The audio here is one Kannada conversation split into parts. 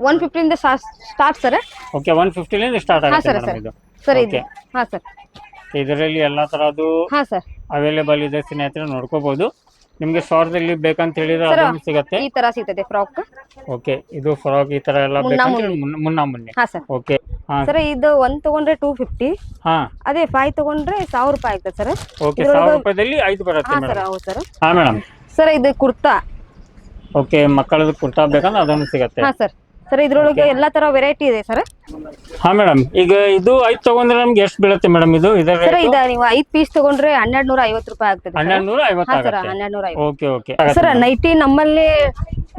ಒನ್ ಫಿಫ್ಟಿಯಿಂದ ಸ್ಟಾರ್ಟ್ ಸರ್? ಓಕೆ ಒನ್ ಫಿಫ್ಟಿಲಿಂದ ಸ್ಟಾರ್ಟ್ ಹಾ ಆಗುತ್ತೆ ಸರ್ ಮೇಡಮ್ ಸರ್. ಇದು. ಸರ್ ಇದೆ. ಹಾಂ ಸರ್. ಇದರಲ್ಲಿ ಎಲ್ಲ ತರದ್ದು ಹಾಂ ಸರ್. ಅವೈಲೇಬಲ್ ಇದೆ ಸ್ನೇಹಿತರೆ ನೋಡ್ಕೋಬಹುದು ನಿಮ್ಗೆ ಸಾವಿರದಲ್ಲಿ ಬೇಕಂತ ಹೇಳಿದ್ರೆ Sir, ಅದನ್ನು ಸಿಗತ್ತೆ. ಈ ತರ ಸಿಗ್ತದೆ ಫ್ರಾಕ್ ಓಕೆ ಇದು ಫ್ರಾಕ್ ಈ ತರ ಎಲ್ಲ ಮುನ್ನಾ ಮುನ್ನ- ಮುನ್ನಾ ಮುನ್ನೆ. ಹಾಂ ಸರ್. ಓಕೆ ಹಾ. ಸರ್ ಇದು ಒಂದ್ ತಗೊಂಡ್ರೆ ಟೂ ಫಿಫ್ಟಿ ಹಾ. ಅದೇ ಫೈವ್ ತಗೊಂಡ್ರೆ ಸಾವಿರ ರೂಪಾಯಿ ಆಗ್ತದೆ ಸರ್. ಓಕೆ ಇದ್ರೊಳಗೆ- ಸಾವಿರ ರೂಪಾಯಿದಲ್ಲಿ ಐದು ಬರುತ್ತೆ ಹಾಂ ಸರ್ ಮೇಡಮ್ ಹೌದು ಸರ್. ಹಾ ಮೇಡಮ್. ಸರ್ ಇದು ಕುರ್ತಾ. ಓಕೆ ಮಕ್ಕಳದ್ದು ಕುರ್ತಾ ಬೇಕಂದ್ರೆ ಅದನ್ನು ಸಿಗತ್ತೆ. ಹಾಂ ಸರ್. ಸರ್ ಇದ್ರೊಳಗೆ ಎಲ್ಲಾ ತರ ವೆರೈಟಿ ಇದೆ ಸರ್ ಹಾ ಮೇಡಮ್ ಈಗ ಇದು ಐದು ತಗೊಂಡ್ರೆ ನಮ್ಗೆ ಎಷ್ಟು ಬೀಳುತ್ತೆ ಮೇಡಮ್ ಇದು? ಇದರ ಸರ್ ಇದ ನೀವು ಐದ್ ಪೀಸ್ ತಗೊಂಡ್ರೆ ಹನ್ನೆರಡು ನೂರ ಐವತ್ತು ರೂಪಾಯಿ ಆಗ್ತದೆ ಹನ್ನೆರಡು ನೂರ ಐವತ್ತು ಸರ್ ಹನ್ನೆರಡು ನೂರ ಓಕೆ ಓಕೆ ಸರ್ ನೈಟಿ ನಮ್ಮಲ್ಲಿ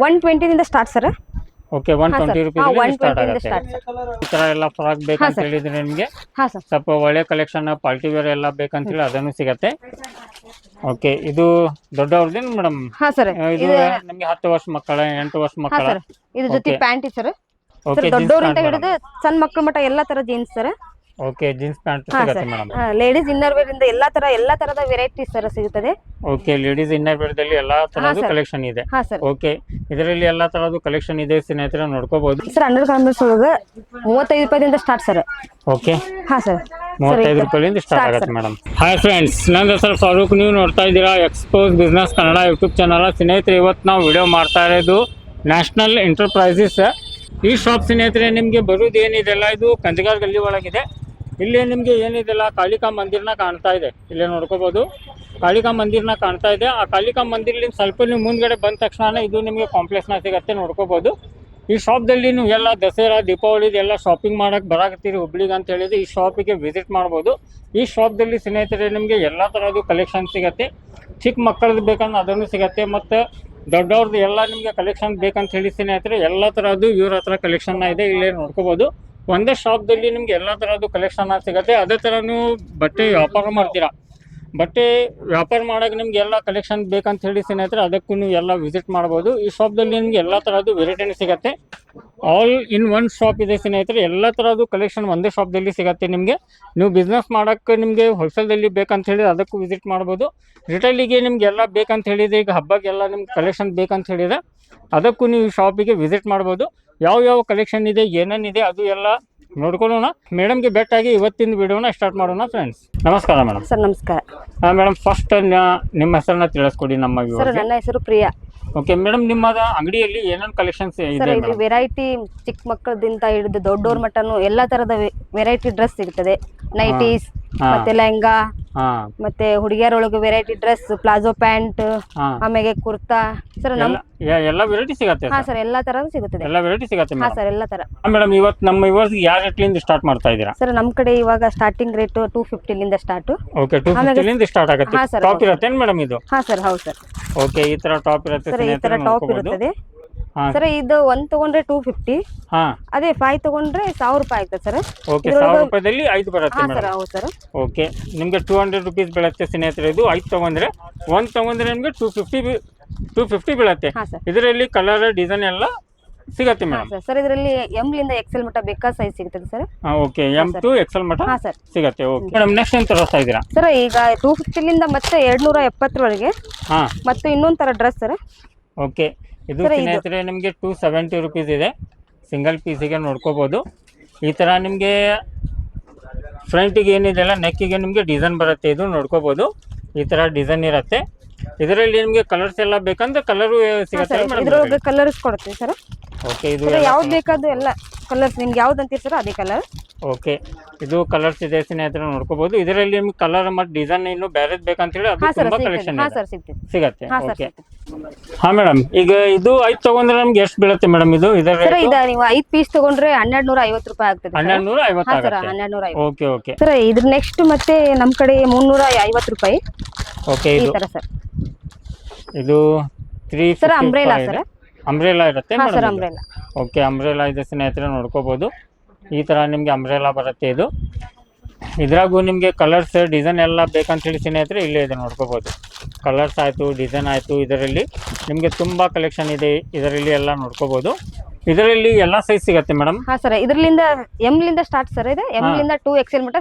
one ಟ್ವೆಂಟಿನಿಂದ start sir okay one twenty rupees start ಆಗುತ್ತೆ. ಈ ತರ ಎಲ್ಲ ಫ್ರಾಕ್ ಬೇಕಂತ. ಹೇಳಿದ್ರೆ ನಿಮಗೆ ಹಾಂ ಸರ್. ಸ್ವಲ್ಪ ಒಳ್ಳೆ ಕಲೆಕ್ಷನ್ ಪಾರ್ಟಿ ವೇರ್ ಎಲ್ಲ ಬೇಕಂತ ಹೇಳಿ ಅದನ್ನು ಸಿಗತ್ತೆ. ಓಕೆ ಇದು ದೊಡ್ಡವ್ರದ್ದೇನು ಮೇಡಮ್ ಹಾಂ ಸರ್. ಇದು ನಮ್ಗೆ ಹತ್ತು ವರ್ಷ ಮಕ್ಕಳ ಎಂಟು ವರ್ಷ ಮಕ್ಕಳ? ಸರ್. ಇದ್ರ ಜೊತೆ. Pant sir. ಸರ್ ಓಕೆ ದೊಡ್ಡವರಿಂದ ಹಿಡಿದು ಸಣ್ಣ ಮಕ್ಕಳ ಮಟ್ಟ ಎಲ್ಲಾ ತರ jeans sir. Okay jeans pant ಹಾಂ madam sir. Madam ladies inner wear ಇಂದ ಎಲ್ಲಾ ತರ ಎಲ್ಲಾ ತರದ ವೆರೈಟಿ ಸರ್ ಸಿಗುತ್ತದೆ. ಓಕೆ ಲೇಡೀಸ್ ಇನ್ನರ್ ವೇರ್ದಲ್ಲಿ ಎಲ್ಲಾ ತರದ್ದು sir. ಕಲೆಕ್ಷನ್ ಇದೆ. ಹಾ ಸರ್. ಓಕೆ ಇದರಲ್ಲಿ ಎಲ್ಲಾ ತರದ್ದು ಕಲೆಕ್ಷನ್ ಇದೆ ಸ್ನೇಹಿತರೆ ನೋಡ್ಕೋಬಹುದು ಸರ್ ಅಂಡರ್ ಗಾರ್ಮೆಂಟ್ಸ್ ಒಳಗೆ ಮೂವತ್ತೈದು ರೂಪಾಯಿಂದ ಸ್ಟಾರ್ಟ್ ಸರ್. ಓಕೆ ಹಾ ಸರ್. ಮೂವತ್ತೈದು ರೂಪಾಯಿಂದ ಸ್ಟಾರ್ಟ್ ಆಗುತ್ತೆ ಮೇಡಮ್ ಹಾಯ್ ಫ್ರೆಂಡ್ಸ್ ನನ್ನ ಹೆಸರು ಫಾರೂಕ್. ನೀವು ನೋಡ್ತಾ ಇದ್ದೀರಾ expose business Kannada YouTube channel ಸ್ನೇಹಿತರೆ ಇವತ್ತು ನಾವು ವಿಡಿಯೋ ಮಾಡ್ತಾ ಇರೋದು ನ್ಯಾಷನಲ್ ಎಂಟರ್ಪ್ರೈಸಸ್ ಈ ಶಾಪ್ ಸ್ನೇಹಿತರೆ ನಿಮಗೆ ಬರೋದು ಏನಿದೆಲ್ಲ ಇದು ಕಂದಗಾರ್ ಗಲ್ಲಿ ಒಳಗಿದೆ. ಇಲ್ಲಿ ನಿಮಗೆ ಏನಿದೆಲ್ಲ ಕಾಳಿಕಾ ಮಂದಿರನ ಕಾಣ್ತಾ ಇದೆ? ಇಲ್ಲೇ ನೋಡ್ಕೋಬಹುದು ಕಾಳಿಕಾ ಮಂದಿರನ ಕಾಣ್ತಾ ಇದೆ. ಆ ಕಾಳಿಕಾ ಮಂದಿರ್ಲಿಂದ ಸ್ವಲ್ಪ ನೀವು ಮುಂದ್ಗಡೆ ಬಂದ ತಕ್ಷಣ ಇದು ನಿಮಗೆ ಕಾಂಪ್ಲೆಕ್ಸ್ನ ಸಿಗತ್ತೆ ನೋಡ್ಕೋಬಹುದು ಈ ಶಾಪ್ದಲ್ಲಿ ನೀವು ಎಲ್ಲ ದಸರಾ, ದೀಪಾವಳಿ ಎಲ್ಲ ಶಾಪಿಂಗ್ ಮಾಡಕ್ಕೆ ಬರಾಕತ್ತೀರಿ ಹುಬ್ಳಿಗೆ ಅಂತ ಹೇಳಿದ್ರೆ ಈ ಶಾಪಿಗೆ ವಿಸಿಟ್ ಮಾಡ್ಬೋದು. ಈ ಶಾಪ್ದಲ್ಲಿ ಸ್ನೇಹಿತರೆ ನಿಮಗೆ ಎಲ್ಲ ಥರದ್ದು ಕಲೆಕ್ಷನ್ ಸಿಗತ್ತೆ. ಚಿಕ್ಕ ಮಕ್ಕಳದ್ದು ಬೇಕಂದ್ರೆ ಅದನ್ನು ಸಿಗತ್ತೆ. ಮತ್ತು ದೊಡ್ಡವ್ರದ್ದು ಎಲ್ಲ ನಿಮಗೆ ಕಲೆಕ್ಷನ್ ಬೇಕಂತ ಹೇಳಿ ಸ್ನೇಹಿತರೆ, ಎಲ್ಲ ಥರದ್ದು ಇವ್ರ ಹತ್ರ ಕಲೆಕ್ಷನ್ ಇದೆ. ಇಲ್ಲೇ ನೋಡ್ಕೋಬೋದು. ಒಂದೇ ಶಾಪ್ದಲ್ಲಿ ನಿಮ್ಗೆ ಎಲ್ಲ ಥರದ್ದು ಕಲೆಕ್ಷನ್ ಸಿಗುತ್ತೆ. ಅದೇ ಥರ ನೀವು ಬಟ್ಟೆ ವ್ಯಾಪಾರ ಮಾಡ್ತೀರಾ? ಬಟ್ಟೆ ವ್ಯಾಪಾರ ಮಾಡೋಕೆ ನಿಮ್ಗೆ ಎಲ್ಲ ಕಲೆಕ್ಷನ್ ಬೇಕಂತ ಹೇಳಿ ಸ್ನೇಹಿತರೆ, ಅದಕ್ಕೂ ನೀವು ಎಲ್ಲ ವಿಸಿಟ್ ಮಾಡ್ಬೋದು. ಈ ಶಾಪ್ದಲ್ಲಿ ನಿಮ್ಗೆ ಎಲ್ಲ ಥರದ್ದು ವೆರೈಟಿನೂ ಸಿಗುತ್ತೆ. ಆಲ್ ಇನ್ ಒನ್ ಶಾಪ್ ಇದೆ ಸ್ನೇಹಿತರೆ. ಎಲ್ಲ ಥರದ್ದು ಕಲೆಕ್ಷನ್ ಒಂದೇ ಶಾಪ್ದಲ್ಲಿ ಸಿಗುತ್ತೆ ನಿಮಗೆ. ನೀವು ಬಿಸ್ನೆಸ್ ಮಾಡೋಕ್ಕೆ ನಿಮಗೆ ಹೋಲ್ಸೇಲ್ದಲ್ಲಿ ಬೇಕಂತ ಹೇಳಿ ಅದಕ್ಕೂ ವಿಸಿಟ್ ಮಾಡ್ಬೋದು. ರಿಟೈಲಿಗೆ ನಿಮ್ಗೆ ಎಲ್ಲ ಬೇಕಂತ ಹೇಳಿದ್ರೆ ಈಗ ಹಬ್ಬಕ್ಕೆಲ್ಲ ನಿಮ್ಗೆ ಕಲೆಕ್ಷನ್ ಬೇಕಂತ ಹೇಳಿದ್ರೆ ಅದಕ್ಕೂ ನೀವು ಶಾಪಿಗೆ ವಿಸಿಟ್ ಮಾಡ್ಬೋದು. ಯಾವ ಯಾವ ಕಲೆಕ್ಷನ್ ಇದೆ ಏನೇನಿದೆ ಅದು ಎಲ್ಲ ನೋಡ್ಕೊಳ್ಳೋಣ. ಮೇಡಮ್ಗೆ ಬೆಟ್ಟಾಗಿ ಇವತ್ತಿನ ವಿಡಿಯೋನ ಸ್ಟಾರ್ಟ್ ಮಾಡೋಣ ಫ್ರೆಂಡ್ಸ್ ನಮಸ್ಕಾರ ಮೇಡಮ್ ಸರ್ ನಮಸ್ಕಾರ. ಹಾಂ ಮೇಡಮ್ ಫಸ್ಟ್ ನಿಮ್ಮ ಹೆಸರನ್ನ ತಿಳಿಸ್ಕೊಡಿ ನಮ್ಮ ಸರ್ ನನ್ನ ಹೆಸರು ಪ್ರಿಯಾ. ಓಕೆ ಮೇಡಮ್ ನಿಮ್ಮ ಅಂಗಡಿಯಲ್ಲಿ ಏನೇನು ಕಲೆಕ್ಷನ್ಸ್ ಇದೆ ಇಲ್ಲಿ ಮೇಡಮ್ ವೆರೈಟಿ ಚಿಕ್ಕ ಮಕ್ಕಳದಿಂದ ಹಿಡಿದು ದೊಡ್ಡವ್ರ ಮಟ್ಟನು ಎಲ್ಲಾ ತರದ ವೆರೈಟಿ ಡ್ರೆಸ್ ಸಿಗ್ತದೆ. ನೈಟೀಸ್. ಮತ್ತೆ ಲೆಹಂಗಾ ಹಾಂ. ಮತ್ತೆ ಹುಡುಗಿಯರೊಳಗೆ ವೆರೈಟಿ ಡ್ರೆಸ್ ಪ್ಲಾಜೋ ಪ್ಯಾಂಟ್ ಆಮೇಲೆ ಕುರ್ತಾ. ಸರ್ ನಮ್ ಎಲ್ಲ ವೆರೈಟಿ ಸಿಗುತ್ತೆ ಹಾ ಸರ್? ಎಲ್ಲಾ ತರ ಸಿಗುತ್ತದೆ. ಎಲ್ಲ ವೆರೈಟಿ ಸಿಗುತ್ತೆ ಹಾ ಸರ್ ಎಲ್ಲಾ ತರ. ಮೇಡಮ್ ಇವತ್ತು ನಮ್ಮ ಇವರ್ಸ್ ಯಾವ ರೇಟ್ಲಿಂದ ಸ್ಟಾರ್ಟ್ ಮಾಡ್ತಾ ಇದ್ದೀರಾ? ಸರ್ ನಮ್ಮ ಕಡೆ ಇವಾಗ ಸ್ಟಾರ್ಟಿಂಗ್ ರೇಟ್ ಟೂ ಫಿಫ್ಟಿಲಿಂದ ಸ್ಟಾರ್ಟ್ ಓಕೆ ಟೂ ಫಿಫ್ಟಿ ಫಿಫ್ಟಿಲಿಂದ ಸ್ಟಾರ್ಟ್ ಆಗುತ್ತೆ. ಟಾಪ್ ಇರುತ್ತೆ ಮೇಡಮ್ ಇದು? ಹಾ ಸರ್ ಹೌದು ಸರ್. ಓಕೆ ಈ ತರ ಟಾಪ್ ಇರುತ್ತೆ ಸರ್ ಈ ತರ ಟಾಪ್ ಇರುತ್ತದೆ. ಸರ್ ಇದು ಒಂದ್ ತಗೊಂಡ್ರೆ ಟೂ ಫಿಫ್ಟಿ ಹಾ. ಅದೇ ಫೈವ್ ತಗೊಂಡ್ರೆ ಸಾವಿರ ರೂಪಾಯಿ ಆಗ್ತದೆ ಸರ್. ಓಕೆ ಸಾವಿರ ರೂಪಾಯಿದಲ್ಲಿ ಐದು ಬರುತ್ತೆ ಹಾ ಸರ್ ಮೇಡಮ್ ಹೌದು ಸರ್. ಓಕೆ ನಿಮಗೆ ಟೂ ಹಂಡ್ರೆಡ್ ರುಪೀಸ್ ಬೀಳುತ್ತೆ ಸ್ನೇಹಿತರೆ ಇದು ಐದು ತಗೊಂಡ್ರೆ. ಒಂದು ತಗೊಂಡ್ರೆ ನಿಮಗೆ ಟೂ ಫಿಫ್ಟಿ ಟೂ ಫಿಫ್ಟಿ ಬೀಳುತ್ತೆ. ಹಾ ಸರ್. ಇದರಲ್ಲಿ ಕಲರ್ ಡಿಸೈನ್ ಎಲ್ಲ ಸಿಗತ್ತೆ ಹಾ ಮೇಡಮ್ ಸರ್ ಸರ್ ಇದರಲ್ಲಿ ಎಮ್ಲಿಂದ ಎಕ್ಸೆಲ್ ಮಟ್ಟ ಬೇಕಾ ಸೈಜ್ ಸಿಗ್ತದೆ ಸರ್? ಹಾಂ ಓಕೆ ಎಂ ಟು ಎಕ್ಸೆಲ್ ಮಟ್ಟ ಹಾ ಸರ್. ಸಿಗತ್ತೆ ಓಕೆ ಮೇಡಮ್ ನೆಕ್ಸ್ಟ್ ಏನು ತೋರಿಸ್ತಾ ಇದ್ದೀರಾ? ಸರ್ ಈಗ ಟೂ ಫಿಫ್ಟಿಲಿಂದ ಮತ್ತೆ ಎರಡ್ ನೂರ ಎಪ್ಪತ್ತರವರೆಗೆ ಹಾಂ. ಮತ್ತು ಇನ್ನೊಂದು ತರ ಡ್ರೆಸ್ ಸರ್. ಓಕೆ ಇದು ಸ್ನೇಹಿತರೆ ನಿಮಗೆ ಟೂ ಸೆವೆಂಟಿ ರುಪೀಸ್ ಇದೆ. ಸಿಂಗಲ್ ಪೀಸಿಗೆ ನೋಡ್ಕೋಬೋದು. ಈ ಥರ ನಿಮಗೆ ಫ್ರಂಟಿಗೆ ಏನಿದೆಯಲ್ಲ ನೆಕ್ಕಿಗೆ ನಿಮಗೆ ಡಿಸೈನ್ ಬರುತ್ತೆ ಇದು ನೋಡ್ಕೋಬೋದು. ಈ ಥರ ಡಿಸೈನ್ ಇರುತ್ತೆ. ಇದರಲ್ಲಿ ನಿಮಗೆ ಕಲರ್ಸ್ ಎಲ್ಲ ಬೇಕಂದ್ರೆ ಕಲರು ಸಿಗುತ್ತೆ ಕಲರ್ಸ್ ಕೊಡುತ್ತೆ ಸರ್. ಓಕೆ ಇದು ಯಾವ್ದು ಬೇಕಾದ್ರು ಎಲ್ಲ ಕಲರ್ಸ್ ನಿಮ್ಗೆ ಯಾವ್ದು ಅಂತೀರಿ ಸರ್ ಅದೇ ಕಲರ್ ಓಕೆ ಇದು ಕಲರ್ಸ್ ಇದೆ ಸ್ನೇಹಿತರೆ ನೋಡ್ಕೋಬೋದು. ಇದರಲ್ಲಿ ನಿಮ್ಗೆ ಕಲರ್ ಮತ್ತು ಡಿಸೈನ್ ಇನ್ನು ಬೇರೆದ್ ಬೇಕಂತೇಳಿ ಅದು ತುಂಬ ಕಲೆಕ್ಷನ್ ಹಾ ಇದೆ. ಸರ್ ಸಿಗ್ತದೆ. ಸಿಗತ್ತೆ. ಹಾ ಸರ್ ಓಕೆ ಹಾ ಮೇಡಮ್ ಈಗ ಇದು ಐದು ತಗೊಂಡ್ರೆ ನಮ್ಗೆ ಎಷ್ಟು ಬೀಳುತ್ತೆ ಮೇಡಮ್ ಇದು? ಇದರ ಸರ್ ಇದ ನೀವು ಐದು ಪೀಸ್ ತಗೊಂಡ್ರೆ ಹನ್ನೆರಡು ನೂರ ಐವತ್ತು ರೂಪಾಯಿ ಆಗ್ತದೆ ಹನ್ನೆರಡು ನೂರ ಐವತ್ತು ಹಾ ಸರ್ ಆಗುತ್ತೆ. ಹನ್ನೆರಡು ನೂರ ಐವತ್ತು ಓಕೆ ಓಕೆ ಸರ್ ಇದ್ರ ನೆಕ್ಸ್ಟ್ ಮತ್ತೆ ನಮ್ಮ ಕಡೆ ಮುನ್ನೂರ ಐವತ್ತು ರೂಪಾಯಿ ಓಕೆ ಈ ಇದು ತರ ಸರ್ ಇದು three sir umbrella sir umbrella ಇರುತ್ತೆ ಹಾ ಸರ್ ಅಂಬ್ರೆಲಾ ಓಕೆ ಅಂಬ್ರೆಲಾ ಇದೆ ಸ್ನೇಹಿತರೆ ನೋಡ್ಕೋಬಹುದು ಈ ತರ ನಿಮ್ಗೆ ಅಂಬ್ರೆಲಾ ಬರುತ್ತೆ ಇದು. ಇದ್ರಾಗೂ ನಿಮಗೆ ಕಲರ್ಸ್ ಡಿಸೈನ್ ಎಲ್ಲ ಬೇಕಂತ ಹೇಳಿ ಸ್ನೇಹಿತರೆ ಇಲ್ಲೇ ಇದೆ ನೋಡ್ಕೋಬಹುದು ಕಲರ್ಸ್ ಆಯ್ತು ಡಿಸೈನ್ ಆಯ್ತು ಇದರಲ್ಲಿ ನಿಮಗೆ ತುಂಬಾ ಕಲೆಕ್ಷನ್ ಇದೆ ಇದರಲ್ಲಿ ಎಲ್ಲ ನೋಡ್ಕೋಬಹುದು ಇದರಲ್ಲಿ ಎಲ್ಲ ಸೈಜ್ ಸಿಗುತ್ತೆ ಮೇಡಮ್ ಹಾ ಸರ್ ಇದ್ರಲಿಂದ ಎಂ ಲಿಂದ ಸ್ಟಾರ್ಟ್ ಸರ್ ಇದೆ? ಎಂ ಲಿಂದ ಟೂ ಎಕ್ಸೆಲ್ ಮಟ್ಟ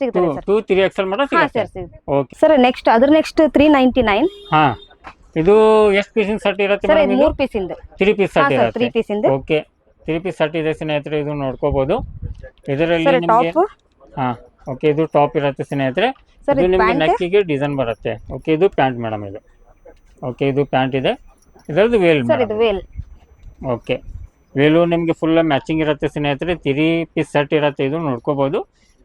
ಸಿಗುತ್ತೆ ಟೂ ತ್ರೀ ಎಕ್ಸೆಲ್ ಮಟ ಹಾ ಸಿಗುತ್ತೆ. ಸರ್ ಓಕೆ ಸರ್ ನೆಕ್ಸ್ಟ್ ಅದ್ರ ನೆಕ್ಸ್ಟ್ ತ್ರೀ ನೈಂಟಿ ನೈನ್ ಹಾಂ. ಇದು ಎಷ್ಟು ಪೀಸಿನ ಸೆಟ್ ಇರುತ್ತೆ ಸರ್ ಮೇಡಮ್ ಇದು? ಇದು ಪೀಸ್ ಇಂದ. ತ್ರೀ ಪೀಸ್ ಹಾ ಸೆಟ್ ಸರ್ ತ್ರೀ ಇರುತ್ತೆ ಪೀಸ್ ಇಂದ. ಓಕೆ ತ್ರೀ ಪೀಸ್ ಸೆಟ್ ಇದೆ ಸ್ನೇಹಿತರೆ ಇದು ನೋಡ್ಕೋಬಹುದು ಇದರಲ್ಲಿ ಸರ್ ನಿಮಗೆ ಟಾಪ್ ಹಾ ಓಕೆ ಇದು ಟಾಪ್ ಇರುತ್ತೆ ಸ್ನೇಹಿತರೆ. ಇದು ಇದು ನಿಮಗೆ ನೆಕ್ಕಿಗೆ ಡಿಸೈನ್ ಬರುತ್ತೆ. ಓಕೆ ಇದು ಪ್ಯಾಂಟ್ ಮೇಡಮ್ ಇದು. ಓಕೆ ಇದು ಪ್ಯಾಂಟ್ ಇದೆ. ಇದರದ್ದು ವೇಲ್ ಸರ್ ಇದು ವೇಲ್ ಓಕೆ ವೇಲು ನಿಮಗೆ ಫುಲ್ ಮ್ಯಾಚಿಂಗ್ ಇರುತ್ತೆ ಸ್ನೇಹಿತರೆ. ತ್ರೀ ಪೀಸ್ ಸೆಟ್ ಇರುತ್ತೆ ಇದು ನೋಡ್ಕೋಬೋದು.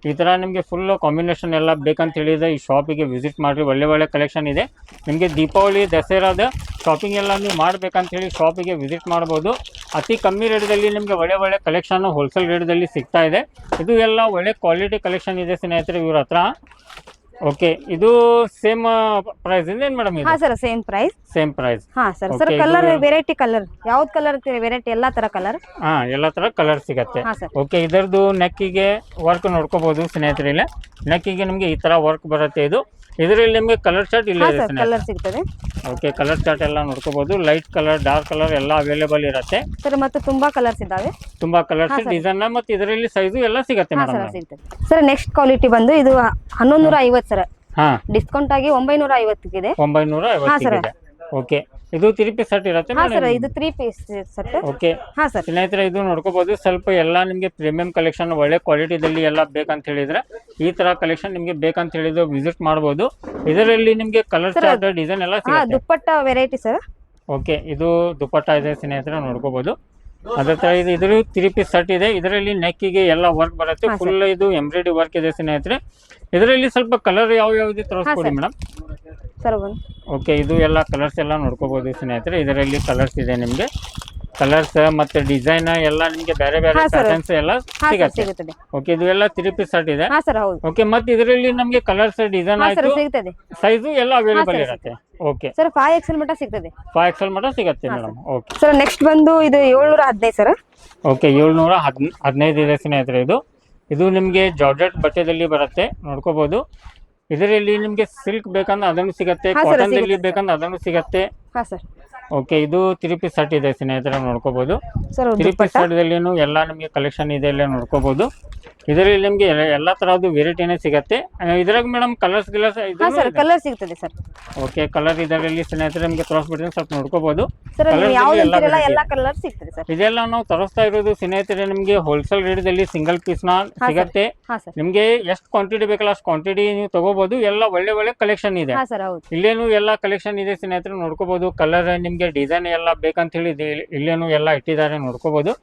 ಈ ಥರ ನಿಮಗೆ ಫುಲ್ ಕಾಂಬಿನೇಷನ್ ಎಲ್ಲ ಬೇಕಂತ ಹೇಳಿದ್ರೆ ಈ ಶಾಪಿಗೆ ವಿಸಿಟ್ ಮಾಡಿರಿ. ಒಳ್ಳೆ ಒಳ್ಳೆ ಕಲೆಕ್ಷನ್ ಇದೆ. ನಿಮಗೆ ದೀಪಾವಳಿ, ದಸರಾದ ಶಾಪಿಂಗ್ ಎಲ್ಲ ನೀವು ಮಾಡಬೇಕಂತ ಹೇಳಿ ಶಾಪಿಗೆ ವಿಸಿಟ್ ಮಾಡ್ಬೋದು. ಅತಿ ಕಮ್ಮಿ ರೇಟ್ದಲ್ಲಿ ನಿಮಗೆ ಒಳ್ಳೆ ಒಳ್ಳೆ ಕಲೆಕ್ಷನ್ ಹೋಲ್ಸೇಲ್ ರೇಟ್ದಲ್ಲಿ ಸಿಗ್ತಾ ಇದೆ. ಇದು ಎಲ್ಲ ಒಳ್ಳೆ ಕ್ವಾಲಿಟಿ ಕಲೆಕ್ಷನ್ ಇದೆ ಸ್ನೇಹಿತರೆ ಇವ್ರ ಹತ್ರ. ಓಕೆ ಇದು ಸೇಮ್ ಪ್ರೈಸ್ ಇದೆ ಮೇಡಮ್ ಹಾ sir same price same price ಹಾ sir sir colour variety colour ಯಾವ್ದು ಕಲರ್ ವೆರೈಟಿ ಎಲ್ಲಾ ತರ ಕಲರ್ ಹಾ ಎಲ್ಲಾ ತರ ಕಲರ್ ಸಿಗತ್ತೆ. ಓಕೆ ಇದರದು ನೆಕ್ಕಿಗೆ ವರ್ಕ್ ನೋಡ್ಕೋಬಹುದು ಸ್ನೇಹಿತರೆ ನೆಕ್ಕಿಗೆ ನಿಮಗೆ ಈ ತರ ವರ್ಕ್ ಬರುತ್ತೆ ಇದು. ಇದರಲ್ಲಿ ನಿಮಗೆ ಕಲರ್ ಚಾರ್ಟ್ ಇಲ್ಲ ಕಲರ್ ಸಿಗ್ತದೆ. ಓಕೆ ಕಲರ್ ಚಾರ್ಟ್ ಎಲ್ಲ ನೋಡ್ಕೋಬಹುದು ಲೈಟ್ ಕಲರ್ ಡಾರ್ಕ್ ಕಲರ್ ಎಲ್ಲ ಅವೈಲೇಬಲ್ ಇರುತ್ತೆ. ಸರ್ ಮತ್ತೆ ತುಂಬಾ ಕಲರ್ಸ್ ಇದಾವೆ ತುಂಬಾ ಕಲರ್ಸ್. ಡಿಸೈನ್ ಮತ್ತೆ ಇದರಲ್ಲಿ ಸೈಜು ಎಲ್ಲ ಸಿಗುತ್ತೆ madam madam sir next quality ಬಂದು ಇದು ಹನ್ನೊಂದು ನೂರ ಐವತ್ತು ಸರ್ ಹಾ. ಡಿಸ್ಕೌಂಟ್ ಆಗಿ ಒಂಬೈನೂರ ಇದೆ ಒಂಬೈನೂರ ಐವತ್ತು ಓಕೆ ಇದು ತ್ರೀ ಪೀಸ್ ಸೆಟ್ ಇರುತ್ತೆ ಹಾ ಸರ್ ಇದು ತ್ರೀ ಪೀಸ್ ಸೆಟ್ ಓಕೆ ಹಾ ಸರ್ ಸ್ನೇಹಿತರೆ ಇದು ನೋಡ್ಕೋಬಹುದು ಸ್ವಲ್ಪ ಎಲ್ಲ ನಿಮಗೆ ಪ್ರೀಮಿಯಂ ಕಲೆಕ್ಷನ್ ಒಳ್ಳೆ ಕ್ವಾಲಿಟಿದಲ್ಲಿ ಎಲ್ಲ ಬೇಕಂತ ಹೇಳಿದ್ರೆ ಈ ತರ ಕಲೆಕ್ಷನ್ ನಿಮ್ಗೆ ಬೇಕಂತ ಹೇಳಿದ್ರೆ ವಿಸಿಟ್ ಮಾಡಬಹುದು ಇದರಲ್ಲಿ ನಿಮ್ಗೆ ಕಲರ್ ಚಾರ್ಟ್ ಡಿಸೈನ್ ಎಲ್ಲ ಹಾ ಸಿಗುತ್ತೆ. ದುಪ್ಪಟ್ಟ ವೆರೈಟಿ ಸರ್ ಓಕೆ ಇದು ದುಪ್ಪಟ್ಟ ಇದೆ ಸ್ನೇಹಿತರೆ ನೋಡ್ಕೋಬಹುದು ಅದೇ ತರ ಇದು ಇದ್ರ ತ್ರೀ ಪೀಸ್ ಸೆಟ್ ಇದೆ. ಇದರಲ್ಲಿ ನೆಕ್ಕಿಗೆ ಎಲ್ಲ ವರ್ಕ್ ಬರುತ್ತೆ. ಫುಲ್ ಇದು ಎಂಬ್ರಾಯ್ಡಿ ವರ್ಕ್ ಇದೆ ಸ್ನೇಹಿತರೆ. ಇದರಲ್ಲಿ ಸ್ವಲ್ಪ ಕಲರ್ ಯಾವ ಯಾವ್ದು ತೋರಿಸ್ಕೊಡಿ sir. ಮೇಡಮ್ ಸರ್ ಓಕೆ ಇದು ಎಲ್ಲ ಕಲರ್ಸ್ ಎಲ್ಲ ನೋಡ್ಕೋಬಹುದು ಸ್ನೇಹಿತರೆ. ಇದರಲ್ಲಿ ಕಲರ್ಸ್ ಇದೆ ನಿಮಗೆ. ಕಲರ್ಸ್ ಮತ್ತೆ ಡಿಸೈನ್ ಎಲ್ಲ ನಿಮಗೆ ಬೇರೆ ಬೇರೆ ಹಾ, sir. ಪ್ಯಾಟರ್ನ್ಸ್ ಎಲ್ಲ ಹಾ ಸರ್ ಸಿಗತ್ತೆ. ಸಿಗುತ್ತದೆ. ಓಕೆ ಇದು ಎಲ್ಲ ತ್ರೀ ಪೀಸ್ ಸೆಟ್ ಇದೆ. ಹಾ ಸರ್ ಹೌದು. ಓಕೆ ಮತ್ತೆ ಇದರಲ್ಲಿ ನಮಗೆ ಕಲರ್ಸ್ ಡಿಸೈನ್ ಹಾ ಸರ್ ಆಯ್ತು. ಸಿಗ್ತದೆ. ಸೈಜು ಎಲ್ಲ ಅವೈಲೇಬಲ್ sir, ಇರುತ್ತೆ. ಓಕೆ ಸರ್ ಫೈವ್ ಎಕ್ಸೆಲ್ ಮಟ್ಟ ಸಿಗ್ತದೆ. ಫೈವ್ ಎಕ್ಸೆಲ್ ಮಟ್ಟ ಸಿಗತ್ತೆ ಮೇಡಮ್. ಓಕೆ ಸರ್ ನೆಕ್ಸ್ಟ್ ಬಂದು ಇದು ಏಳ್ನೂರ ಹದಿನೈದು ಸರ್. ಓಕೆ ಏಳ್ನೂರ ಹದ್ ಹದಿನೈದು ಇದೆ ಸ್ನೇಹಿತರೆ ಇದು. ಇದು ನಿಮಗೆ ಜಾರ್ಜೆಟ್ ಬಟ್ಟೆದಲ್ಲಿ ಬರುತ್ತೆ. ನೋಡ್ಕೋಬಹುದು ಇದರಲ್ಲಿ ನಿಮಗೆ ಸಿಲ್ಕ್ ಬೇಕಂದ್ರೆ ಅದನ್ನು ಸಿಗತ್ತೆ. ಹಾ, sir, ಕಾಟನ್ ಸಿಗುತ್ತೆ, ಬೇಕಂದ್ರೆ ಅದನ್ನು ಸಿಗತ್ತೆ. ಹಾ ಸರ್. ಓಕೆ ಇದು ತ್ರೀ ಪೀಸ್ ಸೆಟ್ ಇದೆ ಸ್ನೇಹಿತರೆ ನೋಡ್ಕೋಬಹುದು ಸರ್ ತ್ರೀ ಪೀಸ್ ಎಲ್ಲ ನಿಮಗೆ ಕಲೆಕ್ಷನ್ ಇದೆ ಎಲ್ಲ ನೋಡ್ಕೋಬಹುದು ಇದರಲ್ಲಿ ನಿಮಗೆ ಎಲ್ಲ ತರಹದ್ದು ವೆರೈಟಿನೇ ಸಿಗತ್ತೆ. ಇದ್ರಾಗ ಮೇಡಮ್ ಕಲರ್ಸ್ ಗಿಲರ್ಸ್ ಹಾ ಸರ್ ಕಲರ್ ಸಿಗ್ತದೆ ಸರ್. ಓಕೆ ಕಲರ್ ಇದರಲ್ಲಿ ಸ್ನೇಹಿತರೆ ನಿಮಗೆ ತೋರಿಸ್ಬಿಡ್ತೀನಿ ಸ್ವಲ್ಪ ನೋಡ್ಕೋಬಹುದು ಸರ್ ಯಾವ್ದು ಎಲ್ಲ ಕಲರ್ ಸಿಗ್ತದೆ ಸರ್. ಇದೆಲ್ಲ ನಾವು ತರಿಸ್ತಾ ಇರೋದು ಸ್ನೇಹಿತರೆ ನಿಮಗೆ ಹೋಲ್ಸೇಲ್ ರೇಟ್ದಲ್ಲಿ ಸಿಂಗಲ್ ಪೀಸ್ನ ನ ಸಿಗತ್ತೆ. ನಿಮಗೆ ಎಷ್ಟು ಕ್ವಾಂಟಿಟಿ ಬೇಕಲ್ಲ ಅಷ್ಟು ಕ್ವಾಂಟಿಟಿ ನೀವು ತಗೋಬಹುದು ಎಲ್ಲ ಒಳ್ಳೆ ಒಳ್ಳೆ ಕಲೆಕ್ಷನ್ ಇದೆ. ಇಲ್ಲೇನು ಎಲ್ಲ ಕಲೆಕ್ಷನ್ ಇದೆ ಸ್ನೇಹಿತರೆ ನೋಡ್ಕೋಬಹುದು ಕಲರ್ ನಿಮಗೆ ಡಿಸೈನ್ ಎಲ್ಲ ಬೇಕಂತ ಹೇಳಿ ಇಲ್ಲೇನು ಎಲ್ಲ ಇಟ್ಟಿದ್ದಾರೆ ನೋಡ್ಕೋಬಹುದು